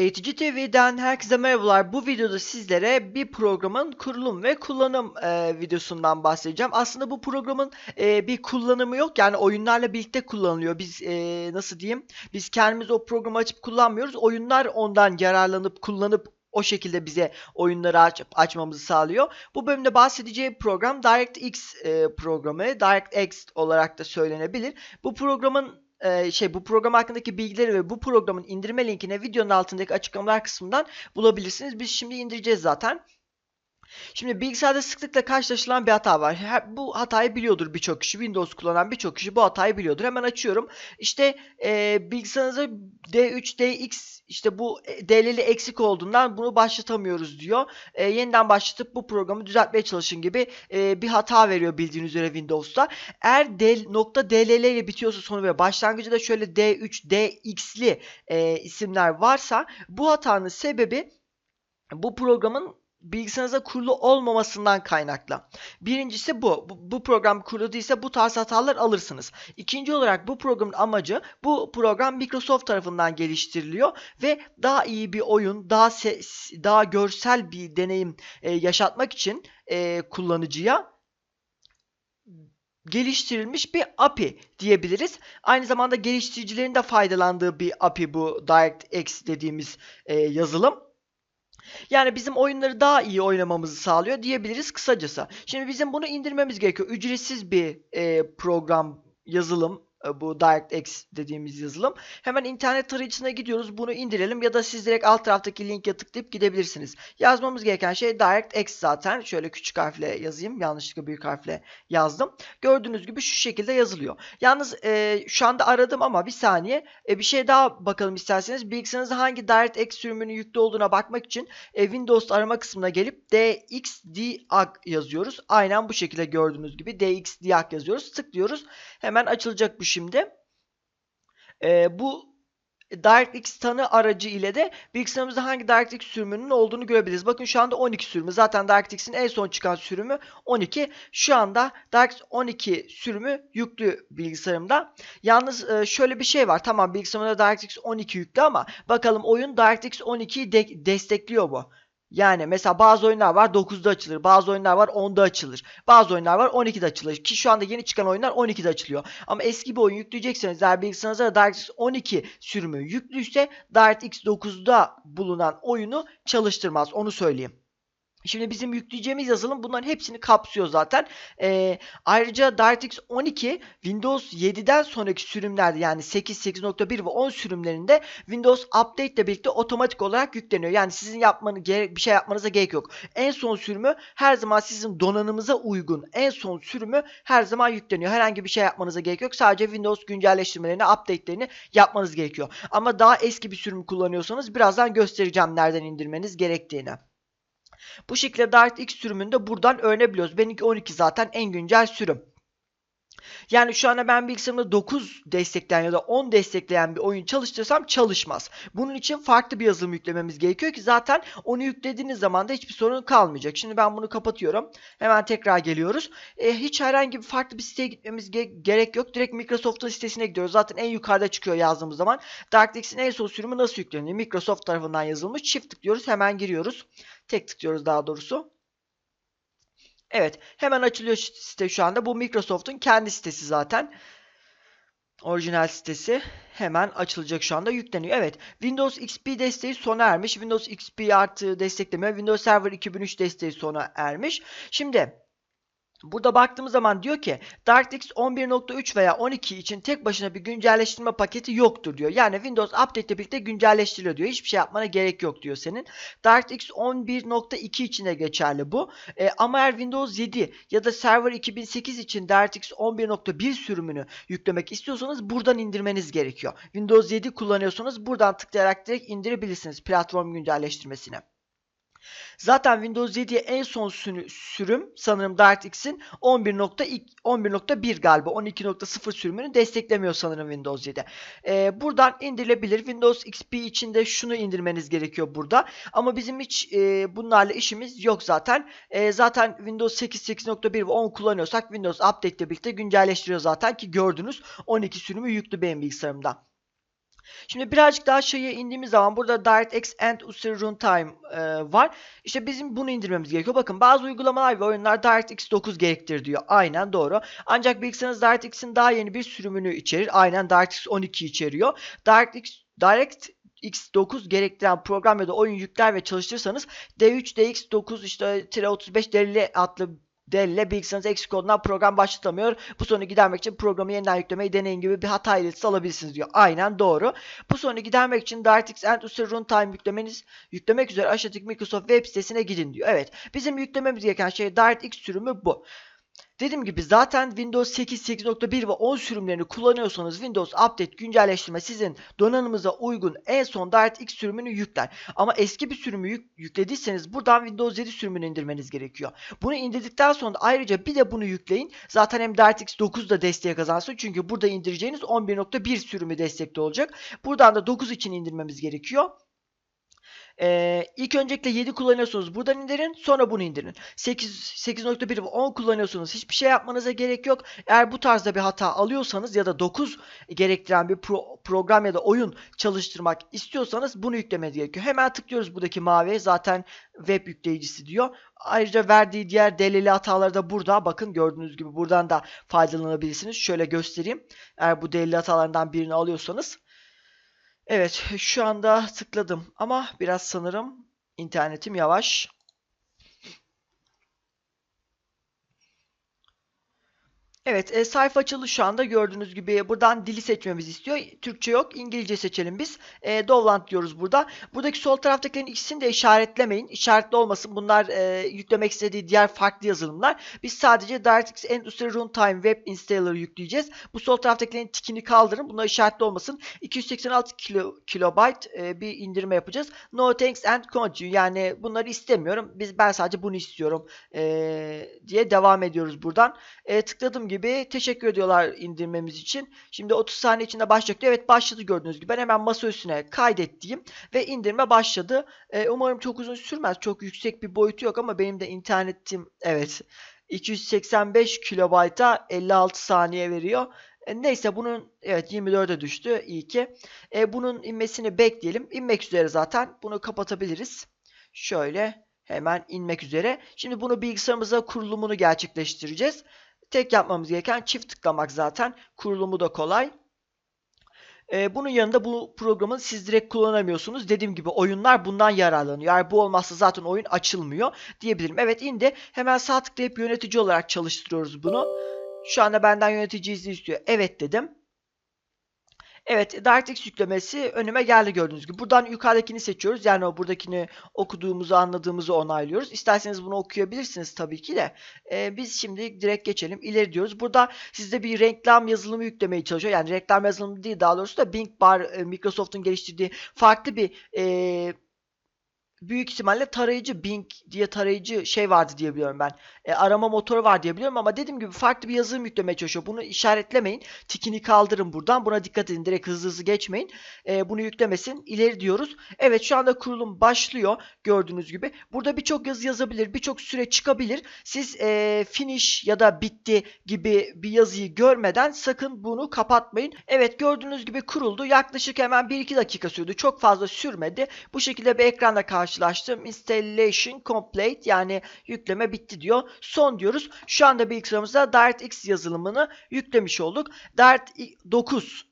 Eğitici TV'den herkese merhabalar. Bu videoda sizlere bir programın kurulum ve kullanım e, videosundan bahsedeceğim. Aslında bu programın e, bir kullanımı yok. Yani oyunlarla birlikte kullanılıyor. Biz e, nasıl diyeyim? Biz kendimiz o programı açıp kullanmıyoruz. Oyunlar ondan yararlanıp kullanıp o şekilde bize oyunları aç, açmamızı sağlıyor. Bu bölümde bahsedeceğim program DirectX e, programı. DirectX olarak da söylenebilir. Bu programın e, şey bu program hakkındaki bilgileri ve bu programın indirme linkine videonun altındaki açıklamalar kısmından bulabilirsiniz. Biz şimdi indireceğiz zaten. Şimdi bilgisayarda sıklıkla karşılaşılan bir hata var. Bu hatayı biliyordur birçok kişi. Windows kullanan birçok kişi bu hatayı biliyordur. Hemen açıyorum. İşte e, bilgisayarınızda D3, DX işte bu D'leri eksik olduğundan bunu başlatamıyoruz diyor. E, yeniden başlatıp bu programı düzeltmeye çalışın gibi e, bir hata veriyor bildiğiniz üzere Windows'ta. Eğer D, nokta DLL ile bitiyorsa sonu ve başlangıcı da şöyle D3, DX'li e, isimler varsa bu hatanın sebebi bu programın bilgisayarınıza kurulu olmamasından kaynaklı. Birincisi bu. bu. Program kurulu değilse bu tarz hatalar alırsınız. İkinci olarak bu programın amacı bu program Microsoft tarafından geliştiriliyor ve daha iyi bir oyun, daha ses, daha görsel bir deneyim e, yaşatmak için e, kullanıcıya geliştirilmiş bir API diyebiliriz. Aynı zamanda geliştiricilerin de faydalandığı bir API bu DirectX dediğimiz e, yazılım. Yani bizim oyunları daha iyi oynamamızı sağlıyor diyebiliriz kısacası. Şimdi bizim bunu indirmemiz gerekiyor. Ücretsiz bir e, program, yazılım bu DirectX dediğimiz yazılım. Hemen internet tarayıcısına gidiyoruz. Bunu indirelim ya da siz direkt alt taraftaki linke tıklayıp gidebilirsiniz. Yazmamız gereken şey DirectX zaten. Şöyle küçük harfle yazayım. Yanlışlıkla büyük harfle yazdım. Gördüğünüz gibi şu şekilde yazılıyor. Yalnız e, şu anda aradım ama bir saniye. E, bir şey daha bakalım isterseniz. Bilgisayarınızda hangi DirectX sürümünün yüklü olduğuna bakmak için e, Windows arama kısmına gelip DXDAG yazıyoruz. Aynen bu şekilde gördüğünüz gibi DXDAG yazıyoruz. Tıklıyoruz. Hemen açılacak bu şimdi. E, bu DirectX tanı aracı ile de bilgisayarımızda hangi DirectX sürümünün olduğunu görebiliriz. Bakın şu anda 12 sürümü. Zaten DirectX'in en son çıkan sürümü 12. Şu anda DirectX 12 sürümü yüklü bilgisayarımda. Yalnız e, şöyle bir şey var. Tamam bilgisayarımda DirectX 12 yüklü ama bakalım oyun DirectX 12'yi de destekliyor mu? Yani mesela bazı oyunlar var 9'da açılır. Bazı oyunlar var 10'da açılır. Bazı oyunlar var 12'de açılır. Ki şu anda yeni çıkan oyunlar 12'de açılıyor. Ama eski bir oyun yükleyecekseniz eğer bilgisayarınızda DirectX 12 sürümü yüklüyse DirectX 9'da bulunan oyunu çalıştırmaz. Onu söyleyeyim. Şimdi bizim yükleyeceğimiz yazılım bunların hepsini kapsıyor zaten. Ee, ayrıca DirectX 12 Windows 7'den sonraki sürümlerde yani 8, 8.1 ve 10 sürümlerinde Windows Update ile birlikte otomatik olarak yükleniyor. Yani sizin yapmanız bir şey yapmanıza gerek yok. En son sürümü her zaman sizin donanımıza uygun en son sürümü her zaman yükleniyor. Herhangi bir şey yapmanıza gerek yok. Sadece Windows güncelleştirmelerini, update'lerini yapmanız gerekiyor. Ama daha eski bir sürüm kullanıyorsanız birazdan göstereceğim nereden indirmeniz gerektiğini. Bu şekilde DirectX sürümünde buradan öğrenebiliyoruz. Benimki 12 zaten en güncel sürüm. Yani şu anda ben bilgisayarımda 9 destekleyen ya da 10 destekleyen bir oyun çalıştırsam çalışmaz. Bunun için farklı bir yazılım yüklememiz gerekiyor ki zaten onu yüklediğiniz zaman da hiçbir sorun kalmayacak. Şimdi ben bunu kapatıyorum. Hemen tekrar geliyoruz. E, hiç herhangi bir farklı bir siteye gitmemiz ge gerek yok. Direkt Microsoft'un sitesine gidiyoruz. Zaten en yukarıda çıkıyor yazdığımız zaman. DirectX'in en son sürümü nasıl yükleniyor? Microsoft tarafından yazılmış. Çift tıklıyoruz. Hemen giriyoruz. Tek tıklıyoruz daha doğrusu. Evet hemen açılıyor site şu anda. Bu Microsoft'un kendi sitesi zaten. Orijinal sitesi hemen açılacak şu anda yükleniyor. Evet Windows XP desteği sona ermiş. Windows XP artı desteklemiyor. Windows Server 2003 desteği sona ermiş. Şimdi Burada baktığımız zaman diyor ki DirectX 11.3 veya 12 için tek başına bir güncelleştirme paketi yoktur diyor. Yani Windows Update ile birlikte güncelleştiriliyor diyor. Hiçbir şey yapmana gerek yok diyor senin. DirectX 11.2 için de geçerli bu. E, ama eğer Windows 7 ya da Server 2008 için DirectX 11.1 sürümünü yüklemek istiyorsanız buradan indirmeniz gerekiyor. Windows 7 kullanıyorsanız buradan tıklayarak direkt indirebilirsiniz platform güncelleştirmesini. Zaten Windows 7'ye en son sürüm sanırım DirectX'in 11.1 galiba 12.0 sürümünü desteklemiyor sanırım Windows 7. Ee, buradan indirilebilir. Windows XP için de şunu indirmeniz gerekiyor burada. Ama bizim hiç e, bunlarla işimiz yok zaten. E, zaten Windows 8, 8.1 ve 10 kullanıyorsak Windows Update ile birlikte güncelleştiriyor zaten ki gördünüz 12 sürümü yüklü benim bilgisayarımda. Şimdi birazcık daha şeye indiğimiz zaman burada DirectX and User Runtime e, var. İşte bizim bunu indirmemiz gerekiyor. Bakın bazı uygulamalar ve oyunlar DirectX 9 gerektirir diyor. Aynen doğru. Ancak bilgisayarınız DirectX'in daha yeni bir sürümünü içerir. Aynen DirectX 12 içeriyor. DirectX Direct X9 gerektiren program ya da oyun yükler ve çalıştırırsanız D3, DX9 işte 35 derili adlı Dell bilgisayarınız eksik olduğundan program başlatamıyor. Bu sorunu gidermek için programı yeniden yüklemeyi deneyin gibi bir hata iletisi alabilirsiniz diyor. Aynen doğru. Bu sorunu gidermek için DirectX End User Runtime yüklemeniz yüklemek üzere aşağıdaki Microsoft web sitesine gidin diyor. Evet. Bizim yüklememiz gereken şey DirectX sürümü bu. Dediğim gibi zaten Windows 8, 8.1 ve 10 sürümlerini kullanıyorsanız Windows Update güncelleştirme sizin donanımıza uygun en son DirectX sürümünü yükler. Ama eski bir sürümü yük yüklediyseniz buradan Windows 7 sürümünü indirmeniz gerekiyor. Bunu indirdikten sonra ayrıca bir de bunu yükleyin. Zaten hem DirectX 9 da desteğe kazansın. Çünkü burada indireceğiniz 11.1 sürümü destekte olacak. Buradan da 9 için indirmemiz gerekiyor. Ee, ilk öncelikle 7 kullanıyorsunuz. Buradan indirin. Sonra bunu indirin. 8, 8.1 ve 10 kullanıyorsunuz. Hiçbir şey yapmanıza gerek yok. Eğer bu tarzda bir hata alıyorsanız ya da 9 gerektiren bir pro, program ya da oyun çalıştırmak istiyorsanız bunu yüklemeniz gerekiyor. Hemen tıklıyoruz buradaki mavi. Zaten web yükleyicisi diyor. Ayrıca verdiği diğer delili hataları da burada. Bakın gördüğünüz gibi buradan da faydalanabilirsiniz. Şöyle göstereyim. Eğer bu delili hatalarından birini alıyorsanız. Evet şu anda tıkladım ama biraz sanırım internetim yavaş. Evet e, sayfa açıldı şu anda gördüğünüz gibi buradan dili seçmemizi istiyor. Türkçe yok İngilizce seçelim biz. E, Dovland diyoruz burada. Buradaki sol taraftakilerin ikisini de işaretlemeyin. İşaretli olmasın bunlar e, yüklemek istediği diğer farklı yazılımlar. Biz sadece DirectX Endüstri Runtime Web Installer yükleyeceğiz. Bu sol taraftakilerin tikini kaldırın. Bunlar işaretli olmasın. 286 kilo, kilobayt e, bir indirme yapacağız. No thanks and continue yani bunları istemiyorum. Biz ben sadece bunu istiyorum e, diye devam ediyoruz buradan. E, tıkladım gibi teşekkür ediyorlar indirmemiz için. Şimdi 30 saniye içinde başlayacak. Evet başladı gördüğünüz gibi. Ben hemen masa üstüne kaydettiğim ve indirme başladı. Ee, umarım çok uzun sürmez. Çok yüksek bir boyutu yok ama benim de internetim evet 285 kilobayta 56 saniye veriyor. E, neyse bunun evet 24'e düştü. İyi ki. E, bunun inmesini bekleyelim. İnmek üzere zaten. Bunu kapatabiliriz. Şöyle hemen inmek üzere. Şimdi bunu bilgisayarımıza kurulumunu gerçekleştireceğiz. Tek yapmamız gereken çift tıklamak zaten. Kurulumu da kolay. Ee, bunun yanında bu programı siz direkt kullanamıyorsunuz. Dediğim gibi oyunlar bundan yararlanıyor. Eğer bu olmazsa zaten oyun açılmıyor diyebilirim. Evet indi. Hemen sağ tıklayıp yönetici olarak çalıştırıyoruz bunu. Şu anda benden yönetici izni istiyor. Evet dedim. Evet, DirectX yüklemesi önüme geldi gördüğünüz gibi. Buradan yukarıdakini seçiyoruz. Yani o buradakini okuduğumuzu, anladığımızı onaylıyoruz. İsterseniz bunu okuyabilirsiniz tabii ki de. Ee, biz şimdi direkt geçelim. İleri diyoruz. Burada sizde bir reklam yazılımı yüklemeye çalışıyor. Yani reklam yazılımı değil daha doğrusu da Bing Bar, e, Microsoft'un geliştirdiği farklı bir e, büyük ihtimalle tarayıcı Bing diye tarayıcı şey vardı diye biliyorum ben. E, arama motoru var diye biliyorum ama dediğim gibi farklı bir yazılım yüklemeye çalışıyor. Bunu işaretlemeyin. Tikini kaldırın buradan. Buna dikkat edin. Direkt hızlı hızlı geçmeyin. E, bunu yüklemesin. İleri diyoruz. Evet şu anda kurulum başlıyor. Gördüğünüz gibi. Burada birçok yazı yazabilir. Birçok süre çıkabilir. Siz e, finish ya da bitti gibi bir yazıyı görmeden sakın bunu kapatmayın. Evet gördüğünüz gibi kuruldu. Yaklaşık hemen 1-2 dakika sürdü. Çok fazla sürmedi. Bu şekilde bir ekranda karşı karşılaştım. Installation complete yani yükleme bitti diyor. Son diyoruz. Şu anda bilgisayarımızda DirectX yazılımını yüklemiş olduk. Dart 9,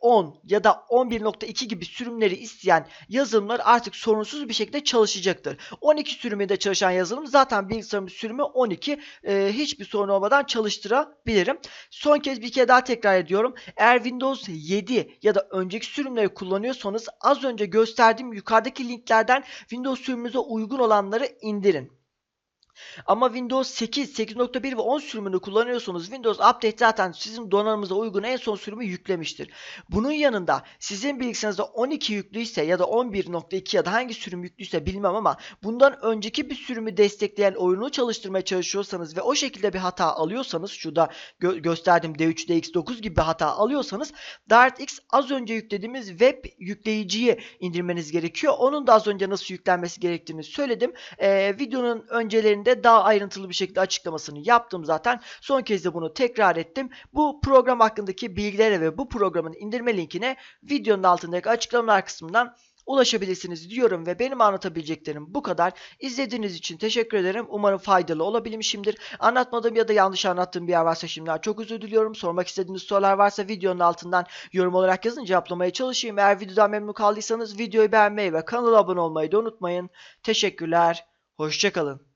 10 ya da 11.2 gibi sürümleri isteyen yazılımlar artık sorunsuz bir şekilde çalışacaktır. 12 sürümünde çalışan yazılım zaten bilgisayarımın sürümü 12. E, hiçbir sorun olmadan çalıştırabilirim. Son kez bir kere daha tekrar ediyorum. Eğer Windows 7 ya da önceki sürümleri kullanıyorsanız az önce gösterdiğim yukarıdaki linklerden Windows sürümünüze uygun olanları indirin. Ama Windows 8, 8.1 ve 10 sürümünü kullanıyorsanız Windows Update zaten sizin donanımınıza uygun en son sürümü yüklemiştir. Bunun yanında sizin bilgisayarınızda 12 yüklüyse ya da 11.2 ya da hangi sürüm yüklüyse bilmem ama bundan önceki bir sürümü destekleyen oyunu çalıştırmaya çalışıyorsanız ve o şekilde bir hata alıyorsanız şurada gö gösterdiğim D3, DX9 gibi bir hata alıyorsanız DirectX az önce yüklediğimiz web yükleyiciyi indirmeniz gerekiyor. Onun da az önce nasıl yüklenmesi gerektiğini söyledim. Ee, videonun öncelerinde de daha ayrıntılı bir şekilde açıklamasını yaptım zaten. Son kez de bunu tekrar ettim. Bu program hakkındaki bilgilere ve bu programın indirme linkine videonun altındaki açıklamalar kısmından ulaşabilirsiniz diyorum ve benim anlatabileceklerim bu kadar. İzlediğiniz için teşekkür ederim. Umarım faydalı olabilmişimdir. Anlatmadığım ya da yanlış anlattığım bir yer varsa şimdiden çok özür diliyorum. Sormak istediğiniz sorular varsa videonun altından yorum olarak yazın cevaplamaya çalışayım. Eğer videodan memnun kaldıysanız videoyu beğenmeyi ve kanala abone olmayı da unutmayın. Teşekkürler. Hoşçakalın.